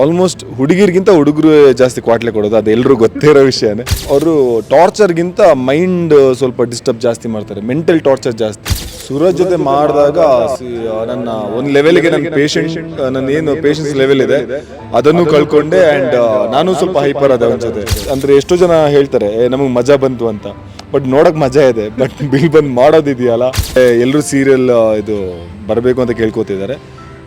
Almost ಹುಡುಗಿರ್ಗಿಂತ ಹುಡುಗರು ಜಾಸ್ತಿ ಕ್ವಾಟ್ಲೆ ಕೊಡೋದು ಅದು ಎಲ್ಲರೂ ಗೊತ್ತೇ ಇರೋ ವಿಷಯನೇ. ಅವರು ಟಾರ್ಚರ್ಗಿಂತ ಮೈಂಡ್ ಸ್ವಲ್ಪ ಡಿಸ್ಟರ್ಬ್ ಜಾಸ್ತಿ ಮಾಡ್ತಾರೆ ಮೆಂಟಲ್ ಟಾರ್ಚರ್ ಜಾಸ್ತಿ. ಸೂರಜ್ ಜೊತೆ ಮಾಡಿದಾಗ ನನ್ನ ಒಂದು ಲೆವೆಲ್ಗೆ ನನ್ನ ಪೇಷಂಟ್ ನನ್ನ ಏನು ಪೇಷನ್ಸ್ ಲೆವೆಲ್ ಇದೆ ಅದನ್ನು ಕಳ್ಕೊಂಡೆ ಆ್ಯಂಡ್ ನಾನು ಸ್ವಲ್ಪ ಹೈಪರ್ ಅದ ಜೊತೆ. ಅಂದರೆ ಎಷ್ಟೋ ಜನ ಹೇಳ್ತಾರೆ ನಮಗೆ ಮಜಾ ಬಂತು ಅಂತ. ಬಟ್ ನೋಡಕ್ ಮಜಾ ಇದೆ ಬಟ್ ಬಿಲ್ ಬಂದ್ ಮಾಡೋದಿದೆಯಲ್ಲ. ಎಲ್ಲರೂ ಸೀರಿಯಲ್ ಇದು ಬರಬೇಕು ಅಂತ ಕೇಳ್ಕೊತಿದ್ದಾರೆ.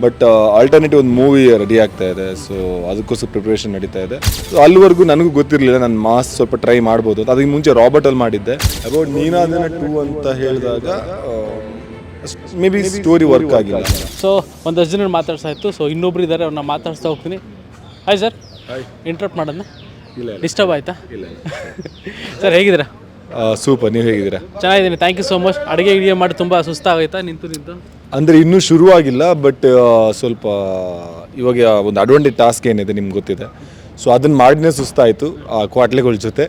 ಬಟ್ ಆಲ್ಟರ್ನೇಟಿವ್ ಒಂದು ಮೂವಿ ರೆಡಿ ಆಗ್ತಾ ಇದೆ. ಸೊ ಅದಕ್ಕೋಸ್ಕರ ಪ್ರಿಪ್ರೇಷನ್ ನಡೀತಾ ಇದೆ. ಸೊ ಅಲ್ಲಿವರೆಗೂ ನನಗೂ ಗೊತ್ತಿರಲಿಲ್ಲ. ನಾನು ಮಾಸ್ ಸ್ವಲ್ಪ ಟ್ರೈ ಮಾಡ್ಬೋದು ಅದಕ್ಕೆ ಮುಂಚೆ ರಾಬರ್ಟ್ ಅಲ್ಲಿ ಮಾಡಿದ್ದೆ. ಅಬೌಟ್ ಅದನ್ನ ಟೂ ಅಂತ ಹೇಳಿದಾಗ ಮೇ ಬಿ ಸ್ಟೋರಿ ವರ್ಕ್ ಆಗಿಲ್ಲ. ಸೊ ಒಂದಷ್ಟು ಜನ ಮಾತಾಡ್ಸ್ತಾ ಇತ್ತು. ಸೊ ಇನ್ನೊಬ್ರು ಇದ್ದಾರೆ ಅವ್ರನ್ನ ಮಾತಾಡ್ಸ್ತಾ ಹೋಗ್ತೀನಿ. ಹಾಯ್ ಸರ್ ಇಂಟ್ರಪ್ಟ್ ಮಾಡೋಣ? ಇಲ್ಲ ಡಿಸ್ಟರ್ಬ್ ಆಯ್ತಾ? ಸರ್ ಹೇಗಿದ್ದೀರಾ? ಸೂಪರ್ ನೀವು ಹೇಗಿದ್ದೀರಾ? ಚೆನ್ನಾಗಿದ್ದೀನಿ. ಥ್ಯಾಂಕ್ ಯು ಸೋ ಮಚ್ ಅಡುಗೆ ಗಿಡಿಗೆ ಮಾಡಿ ತುಂಬ ಸುಸ್ತಾಗೈತಾ ನಿಂತು ನಿಂತು. ಅಂದರೆ ಇನ್ನೂ ಶುರುವಾಗಿಲ್ಲ ಬಟ್ ಸ್ವಲ್ಪ ಇವಾಗ ಒಂದು ಅಡ್ವಾಂಟೇಜ್ ಟಾಸ್ಕ್ ಏನಿದೆ ನಿಮ್ಗೆ ಗೊತ್ತಿದೆ. ಸೊ ಅದನ್ನು ಮಾಡಿನೇ ಸುಸ್ತಾಯಿತು ಆ ಕ್ವಾಟ್ಲೆಗಳ ಜೊತೆ.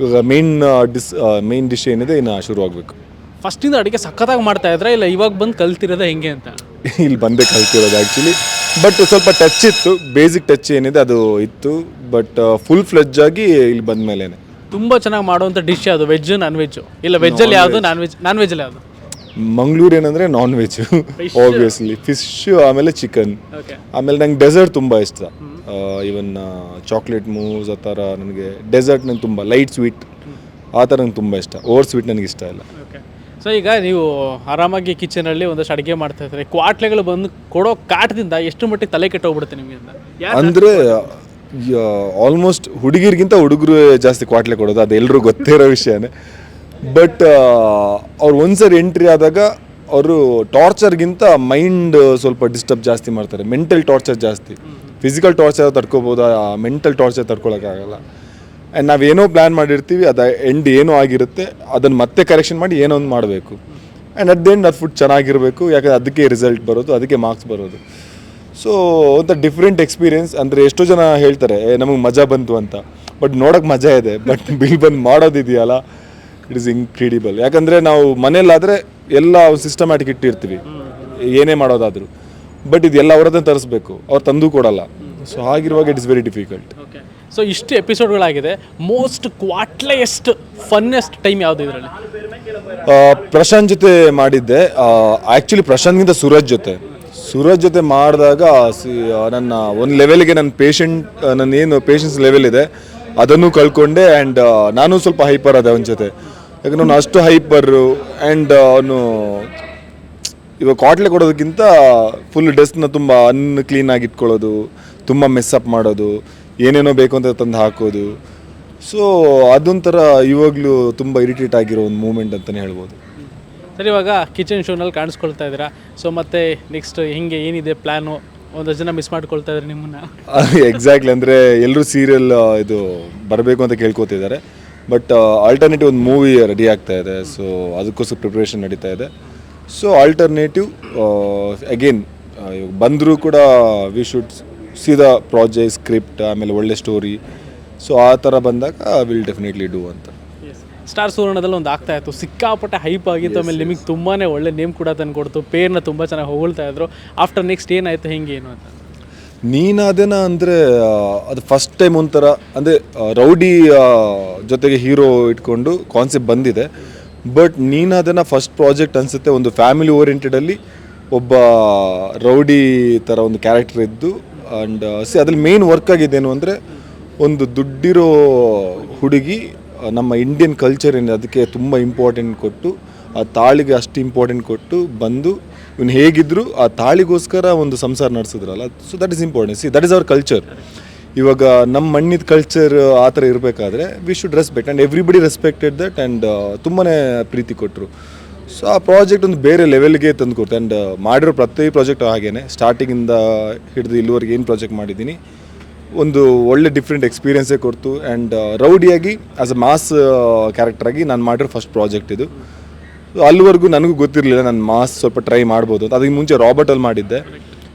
ಇವಾಗ ಮೇನ್ ಡಿಸ್ ಮೇನ್ ಡಿಶ್ ಏನಿದೆ ಇನ್ನು ಶುರು ಆಗಬೇಕು ಫಸ್ಟಿಂದ ಅಡುಗೆ ಸಖತ್ತಾಗಿ ಮಾಡ್ತಾ ಇದ್ರೆ ಇಲ್ಲ ಇವಾಗ ಬಂದು ಕಲ್ತಿರೋದೇ ಹೆಂಗೆ ಅಂತ? ಇಲ್ಲಿ ಬಂದೇ ಕಲ್ತಿರೋದು ಆ್ಯಕ್ಚುಲಿ ಬಟ್ ಸ್ವಲ್ಪ ಟಚ್ ಇತ್ತು ಬೇಸಿಕ್ ಟಚ್ ಏನಿದೆ ಅದು ಇತ್ತು ಬಟ್ ಫುಲ್ ಫ್ಲೆಜ್ ಆಗಿ ಇಲ್ಲಿ ಬಂದ ಮೇಲೇ ತುಂಬ ಚೆನ್ನಾಗಿ ಮಾಡುವಂಥ ಡಿಶ್ ಯಾವುದು? ವೆಜ್ ನಾನ್ ವೆಜ್ ಇಲ್ಲ ವೆಜ್ಜಲ್ಲಿ ಯಾವುದು ನಾನ್ ವೆಜ್ ನಾನ್ ವೆಜ್ಜಲ್ಲಿ ಯಾವುದು? ಮಂಗಳೂರು ಏನಂದ್ರೆ ನಾನ್ ವೆಜ್ ಆಬ್ವಿಯಸ್ಲಿ ಫಿಶ್ ಆಮೇಲೆ ಚಿಕನ್ ಆಮೇಲೆ ನಂಗೆ ಡೆಸರ್ಟ್ ತುಂಬ ಇಷ್ಟ. ಇವನ್ ಚಾಕ್ಲೇಟ್ ಮೂವ್ಸ್ ಆ ಥರ ನನಗೆ ಡೆಸರ್ಟ್ ನಂಗೆ ತುಂಬ ಲೈಟ್ ಸ್ವೀಟ್ ಆ ಥರ ನಂಗೆ ತುಂಬ ಇಷ್ಟ. ಓವರ್ ಸ್ವೀಟ್ ನನಗೆ ಇಷ್ಟ ಇಲ್ಲ. ಸೊ ಈಗ ನೀವು ಆರಾಮಾಗಿ ಕಿಚನಲ್ಲಿ ಒಂದಷ್ಟು ಅಡುಗೆ ಮಾಡ್ತಾ ಇರ್ತಾರೆ ಕ್ವಾಟ್ಲೆಗಳು ಬಂದು ಕೊಡೋ ಕಾಟದಿಂದ ಎಷ್ಟು ಮಟ್ಟಿಗೆ ತಲೆ ಕೆಟ್ಟೋಗ್ಬಿಡುತ್ತೆ ನಿಮಗೆ ಅಂದರೆ ಆಲ್ಮೋಸ್ಟ್ ಹುಡುಗಿರಿಗಿಂತ ಹುಡುಗರು ಜಾಸ್ತಿ ಕ್ವಾಟ್ಲೆ ಕೊಡೋದು ಅದು ಎಲ್ಲರೂ ಗೊತ್ತೇ ಇರೋ ವಿಷಯನೇ. ಬಟ್ ಅವ್ರು ಒಂದ್ಸರಿ ಎಂಟ್ರಿ ಆದಾಗ ಅವರು ಟಾರ್ಚರ್ಗಿಂತ ಮೈಂಡ್ ಸ್ವಲ್ಪ ಡಿಸ್ಟರ್ಬ್ ಜಾಸ್ತಿ ಮಾಡ್ತಾರೆ. ಮೆಂಟಲ್ ಟಾರ್ಚರ್ ಜಾಸ್ತಿ. ಫಿಸಿಕಲ್ ಟಾರ್ಚರ್ ತಡ್ಕೋಬೋದು? ಮೆಂಟಲ್ ಟಾರ್ಚರ್ ತಡ್ಕೊಳಕ್ಕಾಗಲ್ಲ ಆ್ಯಂಡ್ ನಾವೇನೋ ಪ್ಲ್ಯಾನ್ ಮಾಡಿರ್ತೀವಿ, ಅದು ಎಂಡ್ ಏನೋ ಆಗಿರುತ್ತೆ, ಅದನ್ನು ಮತ್ತೆ ಕರೆಕ್ಷನ್ ಮಾಡಿ ಏನೋ ಒಂದು ಮಾಡಬೇಕು. ಆ್ಯಂಡ್ ಅಟ್ ದಿ ಎಂಡ್ ಅದು ಫುಡ್ ಚೆನ್ನಾಗಿರಬೇಕು, ಯಾಕಂದರೆ ಅದಕ್ಕೆ ರಿಸಲ್ಟ್ ಬರೋದು, ಅದಕ್ಕೆ ಮಾರ್ಕ್ಸ್ ಬರೋದು. ಸೊ ಒಂಥರ ಡಿಫ್ರೆಂಟ್ ಎಕ್ಸ್ಪೀರಿಯೆನ್ಸ್ ಅಂದರೆ ಎಷ್ಟೋ ಜನ ಹೇಳ್ತಾರೆ ನಮಗೆ ಮಜಾ ಬಂತು ಅಂತ. ಬಟ್ ನೋಡೋಕೆ ಮಜಾ ಇದೆ. ಬಟ್ ಬಿಲ್ ಬಂದು ಮಾಡೋದಿದೆಯಲ್ಲ. ಇಟ್ ಇಸ್ ಇನ್ಕ್ರೆಡಿಬಲ್ ಯಾಕಂದರೆ ನಾವು ಮನೇಲಾದರೆ ಎಲ್ಲ ಸಿಸ್ಟಮ್ಯಾಟಿಕ್ ಇಟ್ಟಿರ್ತೀವಿ. ಏನೇ ಮಾಡೋದಾದರೂ. ಬಟ್ ಇದೆಲ್ಲ ಅವರದ್ದೇ ತರಿಸ್ಬೇಕು. ಅವ್ರು ತಂದು ಕೊಡಲ್ಲ. ಸೊ ಹಾಗಿರುವಾಗ it is very difficult so ಇಷ್ಟು ಎಪಿಸೋಡ್ಗಳಾಗಿದೆ ಮೋಸ್ಟ್ ಕ್ವಾಟ್ಲೆಯೆಸ್ಟ್ ಫನ್ನೆಸ್ಟ್ ಟೈಮ್ ಯಾವುದು ಇದರಲ್ಲಿ? ಪ್ರಶಾಂತ್ ಜೊತೆ ಮಾಡಿದ್ದೆ. ಆ್ಯಕ್ಚುಲಿ ಪ್ರಶಾಂತ್ಗಿಂತ ಸೂರಜ್ ಜೊತೆ. ಸೂರಜ್ ಜೊತೆ ಮಾಡಿದಾಗ ನನ್ನ ಒಂದು ಲೆವೆಲ್ಗೆ ನನ್ನ ಪೇಷಂಟ್ ನನ್ನ ಏನು ಪೇಷನ್ಸ್ ಲೆವೆಲ್ ಇದೆ ಅದನ್ನು ಕಳ್ಕೊಂಡೆ ಆ್ಯಂಡ್ ನಾನು ಸ್ವಲ್ಪ ಹೈಪರ್ ಅದೆ ಅವನ ಜೊತೆ. ಯಾಕಂದ್ರೆ ಅವನು ಅಷ್ಟು ಹೈಪರು ಆ್ಯಂಡ್ ಅವನು ಇವಾಗ ಕಾಟ್ಲೆ ಕೊಡೋದಕ್ಕಿಂತ ಫುಲ್ ಡೆಸ್ಕ್ನ ತುಂಬ ಅನ್ ಆಗಿ ಇಟ್ಕೊಳ್ಳೋದು ತುಂಬ ಮೆಸ್ಸಪ್ ಮಾಡೋದು ಏನೇನೋ ಬೇಕು ಅಂತ ತಂದು ಹಾಕೋದು. ಸೊ ಅದೊಂಥರ ಇವಾಗಲೂ ತುಂಬ ಇರಿಟೇಟ್ ಆಗಿರೋ ಒಂದು ಮೂಮೆಂಟ್ ಅಂತಲೇ ಹೇಳ್ಬೋದು. ಸರ್ ಇವಾಗ ಕಿಚನ್ ಶೋನಲ್ಲಿ ಕಾಣಿಸ್ಕೊಳ್ತಾ ಇದ್ದೀರಾ? ಸೊ ಮತ್ತೆ ನೆಕ್ಸ್ಟ್ ಹಿಂಗೆ ಏನಿದೆ ಪ್ಲ್ಯಾನು ಒಂದಷ್ಟು ಜನ ಮಿಸ್ ಮಾಡ್ಕೊಳ್ತಾ ಇದ್ದಾರೆ ನಿಮ್ಮನ್ನ. ಎಕ್ಸಾಕ್ಟ್ಲಿ ಅಂದರೆ ಎಲ್ಲರೂ ಸೀರಿಯಲ್ ಇದು ಬರಬೇಕು ಅಂತ ಕೇಳ್ಕೊತಿದ್ದಾರೆ ಬಟ್ ಆಲ್ಟರ್ನೇಟಿವ್ ಒಂದು ಮೂವಿ ರೆಡಿ ಆಗ್ತಾ ಇದೆ. ಸೊ ಅದಕ್ಕೋಸ್ಕರ ಪ್ರಿಪ್ರೇಷನ್ ನಡೀತಾ ಇದೆ. ಸೊ ಆಲ್ಟರ್ನೇಟಿವ್ ಅಗೇನ್ ಇವಾಗ ಬಂದರೂ ಕೂಡ we should see the project script ಆಮೇಲೆ ಒಳ್ಳೆ ಸ್ಟೋರಿ ಸೊ ಆ ಥರ ಬಂದಾಗ ವಿಲ್ ಡೆಫಿನೆಟ್ಲಿ ಡೂ ಅಂತ. ಸ್ಟಾರ್ ಸುವರ್ಣದಲ್ಲಿ ಒಂದು ಆಗ್ತಾ ಇತ್ತು. ಸಿಕ್ಕಾಪಟ್ಟೆ ಹೈಪ್ ಆಗಿತ್ತು. ಆಮೇಲೆ ನಿಮಗೆ ತುಂಬಾ ಒಳ್ಳೆ ನೇಮ್ ಕೂಡ ತಂದು ಕೊಡ್ತು ಪೇರ್ನ ತುಂಬ ಚೆನ್ನಾಗಿ ಹೊಗಳ್ತಾ ಇದ್ರು. ಆಫ್ಟರ್ ನೆಕ್ಸ್ಟ್ ಏನಾಯಿತು ಹೆಂಗೆ ಏನು ಅಂತ. ನೀನಾದೇನ ಅಂದರೆ ಅದು ಫಸ್ಟ್ ಟೈಮ್ ಒಂಥರ, ಅಂದರೆ ರೌಡಿ ಜೊತೆಗೆ ಹೀರೋ ಇಟ್ಕೊಂಡು ಕಾನ್ಸೆಪ್ಟ್ ಬಂದಿದೆ. ಬಟ್ ನೀನಾದನ ಫಸ್ಟ್ ಪ್ರಾಜೆಕ್ಟ್ ಅನಿಸುತ್ತೆ, ಒಂದು ಫ್ಯಾಮಿಲಿ ಓರಿಯೆಂಟೆಡಲ್ಲಿ ಒಬ್ಬ ರೌಡಿ ಥರ ಒಂದು ಕ್ಯಾರೆಕ್ಟರ್ ಇದ್ದು ಆ್ಯಂಡ್ ಸಿ ಅದ್ರಲ್ಲಿ ಮೇನ್ ವರ್ಕ್ ಆಗಿದ್ದೇನು ಅಂದರೆ, ಒಂದು ದುಡ್ಡಿರೋ ಹುಡುಗಿ ನಮ್ಮ ಇಂಡಿಯನ್ ಕಲ್ಚರ್ ಏನಿದೆ ಅದಕ್ಕೆ ತುಂಬ ಇಂಪಾರ್ಟೆಂಟ್ ಕೊಟ್ಟು, ಆ ತಾಳಿಗೆ ಅಷ್ಟು ಇಂಪಾರ್ಟೆಂಟ್ ಕೊಟ್ಟು ಬಂದು ಇವನು ಹೇಗಿದ್ರು ಆ ತಾಳಿಗೋಸ್ಕರ ಒಂದು ಸಂಸಾರ ನಡೆಸಿದ್ರಲ್ಲ so that is importance that is our culture ಇವಾಗ ನಮ್ಮ ಮಣ್ಣಿದ ಕಲ್ಚರ್ ಆ ಥರ ಇರಬೇಕಾದ್ರೆ we should respect and everybody respected that and ತುಂಬಾ ಪ್ರೀತಿ ಕೊಟ್ಟರು ಸೊ ಆ ಪ್ರಾಜೆಕ್ಟ್ ಒಂದು ಬೇರೆ ಲೆವೆಲ್ಗೆ ತಂದು ಕೊಡ್ತು. ಆ್ಯಂಡ್ ಮಾಡಿರೋ ಪ್ರತಿ ಪ್ರಾಜೆಕ್ಟ್ ಹಾಗೇ ಸ್ಟಾರ್ಟಿಂಗಿಂದ ಹಿಡಿದು ಇಲ್ಲಿವರೆಗೆ ಏನು ಪ್ರಾಜೆಕ್ಟ್ ಮಾಡಿದ್ದೀನಿ, ಒಂದು ಒಳ್ಳೆ ಡಿಫ್ರೆಂಟ್ ಎಕ್ಸ್ಪೀರಿಯೆನ್ಸೇ ಕೊಡ್ತು. ಆ್ಯಂಡ್ ರೌಡಿಯಾಗಿ ಆ್ಯಸ್ ಅ ಮಾಸ್ ಕ್ಯಾರೆಕ್ಟರಾಗಿ ನಾನು ಮಾಡಿರೋ ಫಸ್ಟ್ ಪ್ರಾಜೆಕ್ಟ್ ಇದು. ಅಲ್ಲಿವರೆಗೂ ನನಗೂ ಗೊತ್ತಿರಲಿಲ್ಲ ನಾನು ಮಾಸ್ ಸ್ವಲ್ಪ ಟ್ರೈ ಮಾಡ್ಬೋದು ಅಂತ. ಅದಕ್ಕೆ ಮುಂಚೆ ರಾಬರ್ಟ್ ಅಲ್ಲಿ ಮಾಡಿದ್ದೆ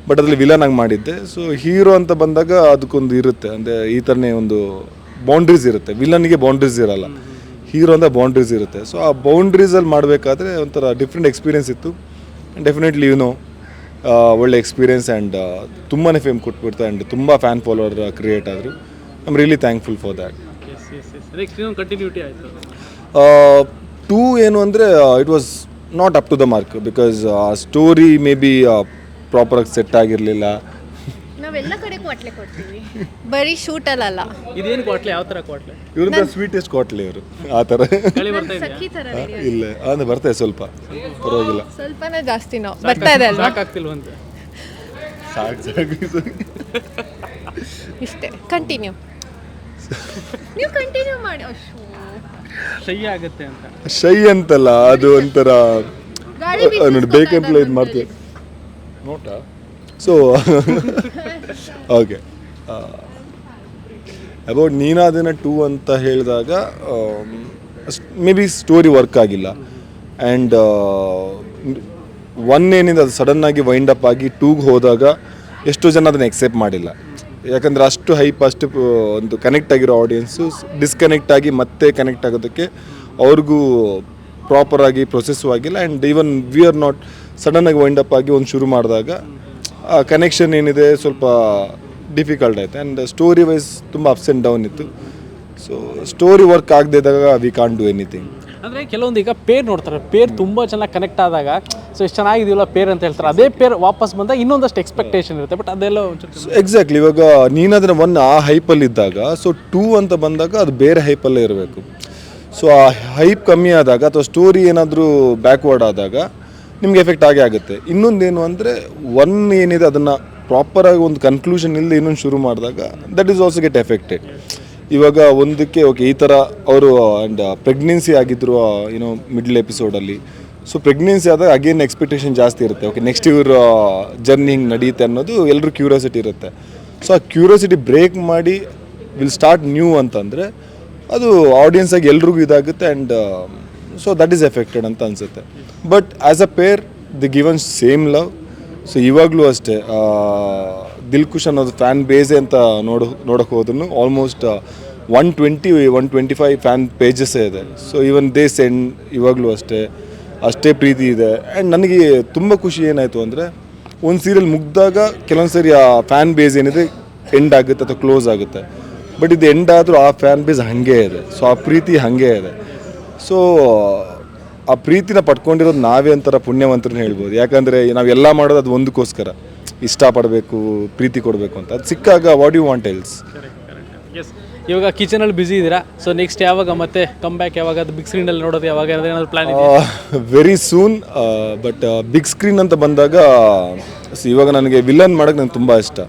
ಬಟ್ ಅದರಲ್ಲಿ ವಿಲನ್ ಆಗಿ ಮಾಡಿದ್ದೆ. ಸೊ ಹೀರೋ ಅಂತ ಬಂದಾಗ ಅದಕ್ಕೊಂದು ಇರುತ್ತೆ ಅಂದರೆ ಈ ಥರನೇ ಒಂದು ಬೌಂಡ್ರೀಸ್ ಇರುತ್ತೆ. ವಿಲನ್ಗೆ ಬೌಂಡ್ರೀಸ್ ಇರಲ್ಲ. ಹೀರೋ ಅಂದರೆ ಬೌಂಡ್ರೀಸ್ ಇರುತ್ತೆ. ಸೊ ಆ ಬೌಂಡ್ರೀಸಲ್ಲಿ ಮಾಡಬೇಕಾದ್ರೆ ಒಂಥರ ಡಿಫ್ರೆಂಟ್ ಎಕ್ಸ್ಪೀರಿಯನ್ಸ್ ಇತ್ತು. ಡೆಫಿನೆಟ್ಲಿ ಯು ನೋ ಒಳ್ಳೆ ಎಕ್ಸ್ಪೀರಿಯನ್ಸ್ ಆ್ಯಂಡ್ ತುಂಬಾ ಫೇಮ್ ಕೊಟ್ಬಿಡ್ತು. ಆ್ಯಂಡ್ ತುಂಬ ಫ್ಯಾನ್ ಫಾಲೋವರ್ ಕ್ರಿಯೇಟ್ ಆದರು. I am really thankful for that too ಏನು ಅಂದರೆ it was not up to the mark because ಆ ಸ್ಟೋರಿ ಮೇ ಬಿ ಪ್ರಾಪರಾಗಿ ಸೆಟ್ ಆಗಿರಲಿಲ್ಲ. ನಾವೆಲ್ಲ ಕಡೆ ಕ್ವಾಟ್ಲೆ ಕೊಡ್ತೀವಿ. ಬರೀ ಶೂಟಲ್ಲಲ್ಲ ಇದೇನು ಕ್ವಾಟ್ಲೆ? ಯಾವ ಥರ ಕ್ವಾಟ್ಲೆ? ಇವ್ರಿಂದ ಸ್ವೀಟೆಸ್ಟ್ ಕಾಟ್ಲಿ ಇವರು. ಆ ಥರ ಗಾಳಿ ಬರ್ತಾ ಇದೆಯಾ? ಸಖಿ ಥರ ಇಲ್ಲ. ಅಂದರೆ ಬರ್ತದೆ ಸ್ವಲ್ಪ. ಪರವಾಗಿಲ್ಲ. ಸ್ವಲ್ಪನೇ ಜಾಸ್ತಿ ನಾವು. ಬರ್ತಾ ಇದೆ ಅಲ್ವಾ? ಸಾಕಾಗ್ತಿಲ್ವಂತೆ. ಸಾಕು ಸಾಕು. ಇಷ್ಟೇ. ಕಂಟಿನ್ಯೂ ನೀವು ಕಂಟಿನ್ಯೂ ಮಾಡಿ. ಅಶ್ಶೋ. ಶೈ ಆಗುತ್ತೆ ಅಂತ. ಶೈ ಅಂತಲ್ಲ ಅದು ಒಂಥರ ನೋಡಿ ಬೇಕಂತಲೇ ಇದು ಮಾಡ್ತೀವಿ. ನೋಟ? So okay about Neenadena two ಅಂತ ಹೇಳಿದಾಗ ಮೇ ಬಿ ಸ್ಟೋರಿ ವರ್ಕ್ ಆಗಿಲ್ಲ. ಆ್ಯಂಡ್ ಒನ್ ಏನಿದೆ ಅದು ಸಡನ್ನಾಗಿ ವೈಂಡ್ ಅಪ್ ಆಗಿ ಟೂಗೆ ಹೋದಾಗ ಎಷ್ಟೋ ಜನ ಅದನ್ನು ಎಕ್ಸೆಪ್ಟ್ ಮಾಡಿಲ್ಲ. ಯಾಕಂದರೆ ಅಷ್ಟು ಹೈಪ್ ಅಷ್ಟು ಒಂದು ಕನೆಕ್ಟ್ ಆಗಿರೋ ಆಡಿಯನ್ಸು ಡಿಸ್ಕನೆಕ್ಟ್ ಆಗಿ ಮತ್ತೆ ಕನೆಕ್ಟ್ ಆಗೋದಕ್ಕೆ ಅವ್ರಿಗೂ ಪ್ರಾಪರಾಗಿ ಪ್ರೊಸೆಸ್ಸು ಆಗಿಲ್ಲ. And even we are not ಸಡನ್ನಾಗಿ ವೈಂಡ್ ಅಪ್ ಆಗಿ ಒಂದು ಶುರು ಮಾಡಿದಾಗ ಆ ಕನೆಕ್ಷನ್ ಏನಿದೆ ಸ್ವಲ್ಪ ಡಿಫಿಕಲ್ಟ್ ಆಯಿತು. ಆ್ಯಂಡ್ ಸ್ಟೋರಿ ವೈಸ್ ತುಂಬ ಅಪ್ಸ್ ಆ್ಯಂಡ್ ಡೌನ್ ಇತ್ತು. ಸೊ ಸ್ಟೋರಿ ವರ್ಕ್ ಆಗದೇ ಇದ್ದಾಗ ವಿ ಕಾನ್ ಡೂ ಎನಿಥಿಂಗ್ ಅಂದರೆ ಕೆಲವೊಂದು ಈಗ ಪೇರ್ ನೋಡ್ತಾರೆ, ಪೇರ್ ತುಂಬ ಚೆನ್ನಾಗಿ ಕನೆಕ್ಟ್ ಆದಾಗ ಸೊ ಎಷ್ಟು ಚೆನ್ನಾಗಿದೆಯಲ್ಲ ಪೇರ್ ಅಂತ ಹೇಳ್ತಾರೆ, ಅದೇ ಪೇರ್ ವಾಪಸ್ ಬಂದಾಗ ಇನ್ನೊಂದಷ್ಟು ಎಕ್ಸ್ಪೆಕ್ಟೇಷನ್ ಇರುತ್ತೆ ಬಟ್ ಅದೆಲ್ಲ ಎಕ್ಸಾಕ್ಟ್ಲಿ ಇವಾಗ ನೀನಾದರೆ ಒನ್ ಆ ಹೈಪಲ್ಲಿ ಇದ್ದಾಗ ಸೊ ಟೂ ಅಂತ ಬಂದಾಗ ಅದು ಬೇರೆ ಹೈಪಲ್ಲೇ ಇರಬೇಕು. ಸೊ ಆ ಹೈಪ್ ಕಮ್ಮಿ ಆದಾಗ ಅಥವಾ ಸ್ಟೋರಿ ಏನಾದರೂ ಬ್ಯಾಕ್ವರ್ಡ್ ಆದಾಗ ನಿಮ್ಗೆ ಎಫೆಕ್ಟ್ ಆಗೇ ಆಗುತ್ತೆ. ಇನ್ನೊಂದೇನು ಅಂದರೆ ಒನ್ ಏನಿದೆ ಅದನ್ನು ಪ್ರಾಪರಾಗಿ ಒಂದು ಕನ್ಕ್ಲೂಷನ್ ಇಲ್ಲದೆ ಇನ್ನೊಂದು ಶುರು ಮಾಡಿದಾಗ that is also get affected ಇವಾಗ ಒಂದಕ್ಕೆ ಓಕೆ ಈ ಥರ ಅವರು ಆ್ಯಂಡ್ ಪ್ರೆಗ್ನೆನ್ಸಿ ಆಗಿದ್ರು ಏನೋ ಮಿಡ್ಲ್ ಎಪಿಸೋಡಲ್ಲಿ ಸೊ ಪ್ರೆಗ್ನೆನ್ಸಿ ಆದಾಗ ಅಗೇನ್ ಎಕ್ಸ್ಪೆಕ್ಟೇಷನ್ ಜಾಸ್ತಿ ಇರುತ್ತೆ. ಓಕೆ ನೆಕ್ಸ್ಟ್ ಇವ್ರ ಜರ್ನಿ ಹಿಂಗೆ ನಡೆಯುತ್ತೆ ಅನ್ನೋದು ಎಲ್ಲರೂ ಕ್ಯೂರಿಯಾಸಿಟಿ ಇರುತ್ತೆ. ಸೊ ಆ ಕ್ಯೂರಿಯಾಸಿಟಿ ಬ್ರೇಕ್ ಮಾಡಿ ವಿಲ್ ಸ್ಟಾರ್ಟ್ ನ್ಯೂ ಅಂತಂದರೆ ಅದು ಆಡಿಯನ್ಸಾಗಿ ಎಲ್ರಿಗೂ ಇದಾಗುತ್ತೆ and so that is affected ಅಂತ ಅನಿಸುತ್ತೆ. But as a per the given same love so ಇವಾಗಲೂ ಅಷ್ಟೇ ಆ, ದಿಲ್ ಖುಷ್ ಅನ್ನೋದು ಫ್ಯಾನ್ ಬೇಸೆ ಅಂತ ನೋಡೋ, ನೋಡೋಕೆ ಹೋದ್ರು almost one twenty one twenty five fan ಪೇಜಸ್ಸೇ ಇದೆ. ಸೊ ಈವನ್ ದೇ ಸೆಂಡ್ ಇವಾಗಲೂ ಅಷ್ಟೇ ಅಷ್ಟೇ ಪ್ರೀತಿ ಇದೆ. ಆ್ಯಂಡ್ ನನಗೆ ತುಂಬ ಖುಷಿ ಏನಾಯಿತು ಅಂದರೆ, ಒಂದು ಸೀರಿಯಲ್ ಮುಗ್ದಾಗ ಕೆಲವೊಂದು ಸರಿ ಆ ಫ್ಯಾನ್ ಬೇಸ್ ಏನಿದೆ ಎಂಡ್ ಆಗುತ್ತೆ ಅಥವಾ ಕ್ಲೋಸ್ ಆಗುತ್ತೆ. ಬಟ್ ಇದು ಎಂಡ್ ಆದರೂ ಆ ಫ್ಯಾನ್ ಬೇಸ್ ಹಾಗೆ ಇದೆ. ಸೊ ಆ ಪ್ರೀತಿ ಹಾಗೆ ಇದೆ. ಸೊ ಆ ಪ್ರೀತಿನ ಪಡ್ಕೊಂಡಿರೋದು ನಾವೇ ಒಂಥರ ಪುಣ್ಯವಂತರನ್ನ ಹೇಳ್ಬೋದು. ಯಾಕಂದರೆ ನಾವೆಲ್ಲ ಮಾಡೋದು ಅದು ಒಂದಕ್ಕೋಸ್ಕರ. ಇಷ್ಟಪಡಬೇಕು ಪ್ರೀತಿ ಕೊಡಬೇಕು ಅಂತ. ಅದು ಸಿಕ್ಕಾಗ what you want else S ಇವಾಗ ಕಿಚನಲ್ಲಿ ಬ್ಯುಸಿ ಇದ್ದೀರಾ? ಸೊ ನೆಕ್ಸ್ಟ್ ಯಾವಾಗ ಮತ್ತೆ ಕಮ್ ಬ್ಯಾಕ್ ಯಾವಾಗ ಅದು ಬಿಗ್ ಸ್ಕ್ರೀನಲ್ಲಿ ನೋಡೋದು? ಯಾವಾಗ ಏನಾದ್ರು plan very soon but big screen ಅಂತ ಬಂದಾಗ ಇವಾಗ ನನಗೆ ವಿಲನ್ ಮಾಡೋಕ್ಕೆ ನಂಗೆ ತುಂಬ ಇಷ್ಟ.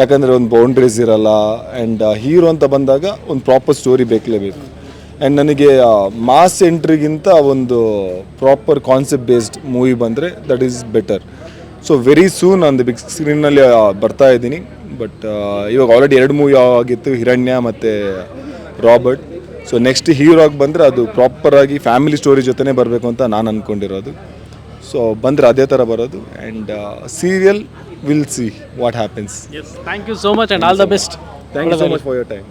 ಯಾಕಂದರೆ ಒಂದು ಬೌಂಡ್ರೀಸ್ ಇರಲ್ಲ ಆ್ಯಂಡ್ ಹೀರೋ ಅಂತ ಬಂದಾಗ ಒಂದು ಪ್ರಾಪರ್ ಸ್ಟೋರಿ ಬೇಕಲೇಬೇಕು ಆ್ಯಂಡ್ ನನಗೆ ಮಾಸ್ ಎಂಟ್ರಿಗಿಂತ ಒಂದು ಪ್ರಾಪರ್ ಕಾನ್ಸೆಪ್ಟ್ ಬೇಸ್ಡ್ ಮೂವಿ ಬಂದರೆ that is better so very soon ನಾನು ಬಿಗ್ ಸ್ಕ್ರೀನಲ್ಲಿ ಬರ್ತಾ ಇದ್ದೀನಿ. ಬಟ್ ಇವಾಗ ಆಲ್ರೆಡಿ ಎರಡು ಮೂವಿ ಆಗಿತ್ತು ಹಿರಣ್ಯ ಮತ್ತು ರಾಬರ್ಟ್ ಸೊ ನೆಕ್ಸ್ಟ್ ಹೀರೋ ಆಗಿ ಬಂದರೆ ಅದು ಪ್ರಾಪರಾಗಿ ಫ್ಯಾಮಿಲಿ ಸ್ಟೋರಿ ಜೊತೆನೇ ಬರಬೇಕು ಅಂತ ನಾನು ಅಂದ್ಕೊಂಡಿರೋದು ಸೊ ಬಂದರೆ ಅದೇ ಥರ ಬರೋದು. And serial will see what happens thank you so much and all the best thank you so much for your time